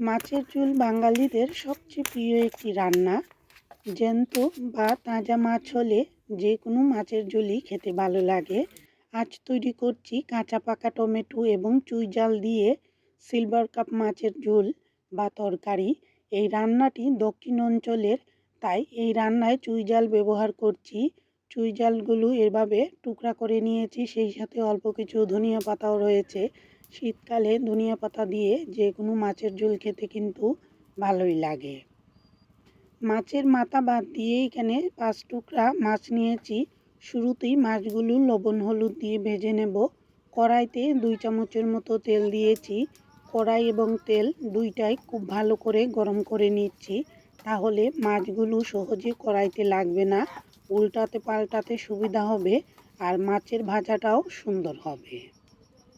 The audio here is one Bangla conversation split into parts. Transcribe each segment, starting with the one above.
মাছের ঝোল বাঙালিদের সবচেয়ে প্রিয় একটি রান্না। জ্যান্ত বা তাজা মাছ হলে যে কোনো মাছের ঝোলই খেতে ভালো লাগে। আজ তৈরি করছি কাঁচা পাকা টমেটো এবং চুই জাল দিয়ে সিলভার কাপ মাছের ঝোল বা তরকারি। এই রান্নাটি দক্ষিণ অঞ্চলের, তাই এই রান্নায় চুই জাল ব্যবহার করছি। চুই জালগুলো এভাবে টুকরা করে নিয়েছি, সেই সাথে অল্প কিছু ধনিয়া পাতাও রয়েছে। শীতকালে ধনিয়া পাতা দিয়ে যে কোনো মাছের ঝোল খেতে কিন্তু ভালোই লাগে। মাছের মাথা বাদ দিয়ে এখানে পাঁচ টুকরা মাছ নিয়েছি। শুরুতেই মাছগুলো লবণ, হলুদ দিয়ে ভেজে নেব। কড়াইতে দুই চামচের মতো তেল দিয়েছি। কড়াই এবং তেল দুইটাই খুব ভালো করে গরম করে নিচ্ছি। তাহলে মাছগুলো সহজে কড়াইতে লাগবে না, উল্টাতে পাল্টাতে সুবিধা হবে আর মাছের ভাজাটাও সুন্দর হবে।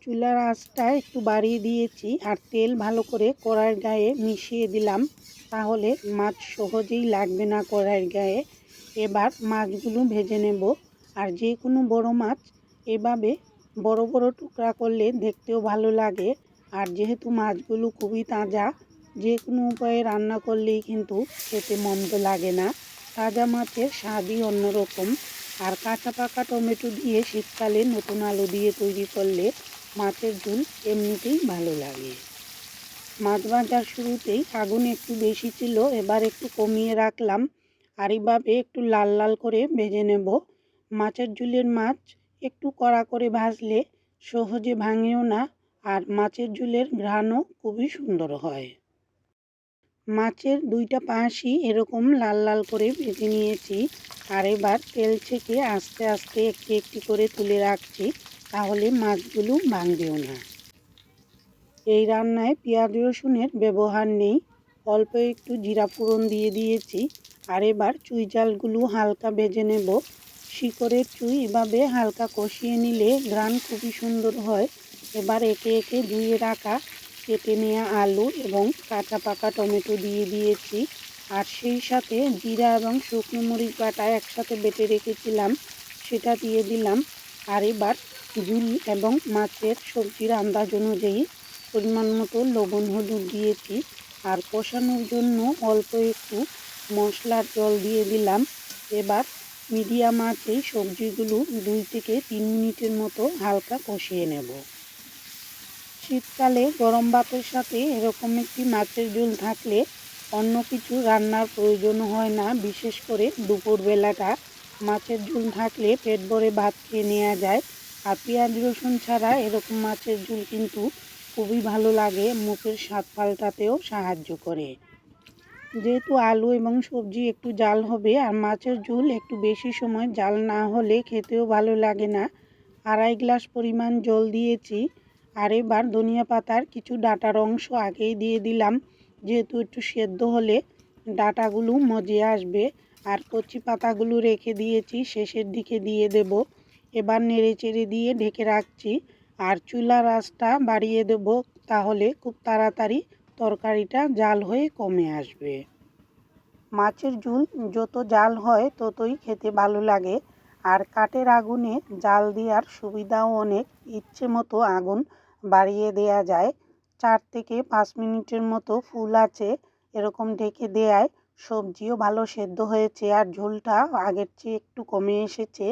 চুলার আঁচটা একটু বাড়িয়ে দিয়েছি আর তেল ভালো করে কড়াইয়ের গায়ে মিশিয়ে দিলাম, তাহলে মাছ সহজেই লাগবে না কড়াইয়ের গায়ে। এবার মাছগুলো ভেজে নেব, আর যে কোনো বড় মাছ এভাবে বড় বড় টুকরা করলে দেখতেও ভালো লাগে। আর যেহেতু মাছগুলো খুবই তাজা, যে কোনো উপায়ে রান্না করলেই কিন্তু খেতে মন্দ লাগে না। তাজা মাছের স্বাদই অন্যরকম। আর কাঁচা পাকা টমেটো দিয়ে শীতকালে নতুন আলু দিয়ে তৈরি করলে মাছের ঝোল এমনিতেই ভালো লাগে। মাছ ভাজার শুরুতেই আগুন একটু বেশি ছিল, এবার একটু কমিয়ে রাখলাম। আর এইভাবে একটু লাল লাল করে ভেজে নেব। মাছের ঝুলের মাছ একটু কড়া করে ভাজলে সহজে ভাঙেও না, আর মাছের ঝুলের ঘ্রাণও খুবই সুন্দর হয়। মাছের দুইটা পাশই এরকম লাল লাল করে ভেজে নিয়েছি, আর এবার তেল থেকে আস্তে আস্তে একটি একটি করে তুলে রাখছি। তাহলে মাছগুলো ভাঙবেও না। এই রান্নায় পেঁয়াজ রসুনের ব্যবহার নেই। অল্প একটু জিরা ফোড়ন দিয়ে দিয়েছি। আর এবার চুই জালগুলো হালকা ভেজে নেব। শিকড়ের চুই এভাবে হালকা কষিয়ে নিলে গ্রান খুবই সুন্দর হয়। এবার একে একে ধুয়ে রাখা, কেটে নেওয়া আলু এবং কাঁচা পাকা টমেটো দিয়ে দিয়েছি। আর সেই সাথে জিরা এবং শুকনো মরিচ বাটা একসাথে বেটে রেখেছিলাম, সেটা দিয়ে দিলাম। আর এবার ঝুল এবং মাছের সবজির আন্দাজ অনুযায়ী পরিমাণ মতো লবণ, হলুদ দিয়েছি। আর কষানোর জন্য অল্প একটু মশলার জল দিয়ে দিলাম। এবার মিডিয়াম আঁচে সবজিগুলো দুই থেকে তিন মিনিটের মতো হালকা কষিয়ে নেব। শীতকালে গরম ভাতের সাথে এরকম একটি মাছের ঝোল থাকলে অন্য কিছু রান্নার প্রয়োজন হয় না। বিশেষ করে দুপুরবেলাটা মাছের ঝোল থাকলে পেট ভরে ভাত খেয়ে নেওয়া যায়। আর পেঁয়াজ রসুন ছাড়া এরকম মাছের ঝোল কিন্তু খুবই ভালো লাগে, মুখের স্বাদ পাল্টাতেও সাহায্য করে। যেহেতু আলু এবং সবজি একটু জাল হবে আর মাছের ঝোল একটু বেশি সময় জাল না হলে খেতেও ভালো লাগে না, আড়াই গ্লাস পরিমাণ জল দিয়েছি। আর এবার ধনিয়া পাতার কিছু ডাটার অংশ আগেই দিয়ে দিলাম, যেহেতু একটু সেদ্ধ হলে ডাটাগুলো মজে আসবে। আর কচি পাতাগুলো রেখে দিয়েছি, শেষের দিকে দিয়ে দেব। এবার নেড়ে চেড়ে দিয়ে ঢেকে রাখছি। আর চুলার আঁচটা বাড়িয়ে দেব তাহলে খুব তাড়াতাড়ি তরকারিটা জাল হয়ে কমে আসবে। মাছের ঝুল যত জাল হয় ততই খেতে ভালো লাগে। আর কাঠের আগুনে জাল দেওয়ার সুবিধাও অনেক। ইচ্ছে মতো আগুন বাড়িয়ে দেয়া যায়। চার থেকে পাঁচ মিনিটের মতো ফুল আছে এরকম ঢেকে দেয়ায়। সবজিও ভালো সেদ্ধ হয়েছে আর ঝোলটা আগের চেয়ে একটু কমে এসেছে।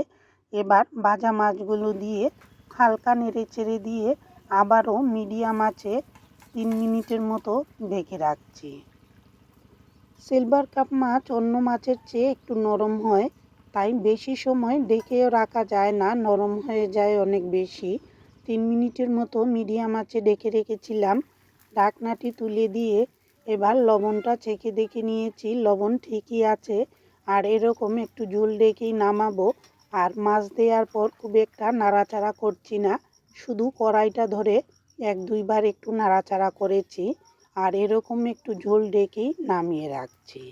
এবার ভাজা মাছগুলো দিয়ে হালকা নেড়ে চেড়ে দিয়ে আবারও মিডিয়াম আছে তিন মিনিটের মতো ঢেকে রাখছি। সিলভার কাপ মাছ অন্য মাছের চেয়ে একটু নরম হয়, তাই বেশি সময় ডেকেও রাখা যায় না, নরম হয়ে যায় অনেক বেশি। তিন মিনিটের মতো মিডিয়াম আঁচে ডেকে রেখেছিলাম ডাকনাটি তুলে দিয়ে এবার লবণটা চেখে দেখে নিয়েছি, লবণ ঠিকই আছে, আর এরকম একটু ঝুল ডেকেই নামাবো আর মাছ দেওয়ার পর খুব একটা নাড়াচাড়া করছি না। শুধু কড়াইটা ধরে এক, দুইবার একটু নাড়াচাড়া করেছি আর এরকম একটু ঝোল ডেকেই নামিয়ে রাখছি।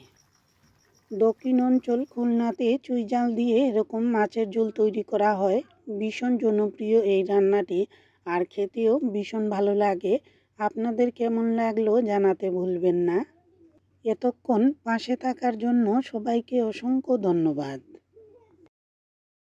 দক্ষিণ অঞ্চল খুলনাতে চুই জাল দিয়ে এরকম মাছের ঝোল তৈরি করা হয়। ভীষণ জনপ্রিয় এই রান্নাটি আর খেতেও ভীষণ ভালো লাগে। আপনাদের কেমন লাগল জানাতে ভুলবেন না। এতক্ষণ পাশে থাকার জন্য সবাইকে অসংখ্য ধন্যবাদ।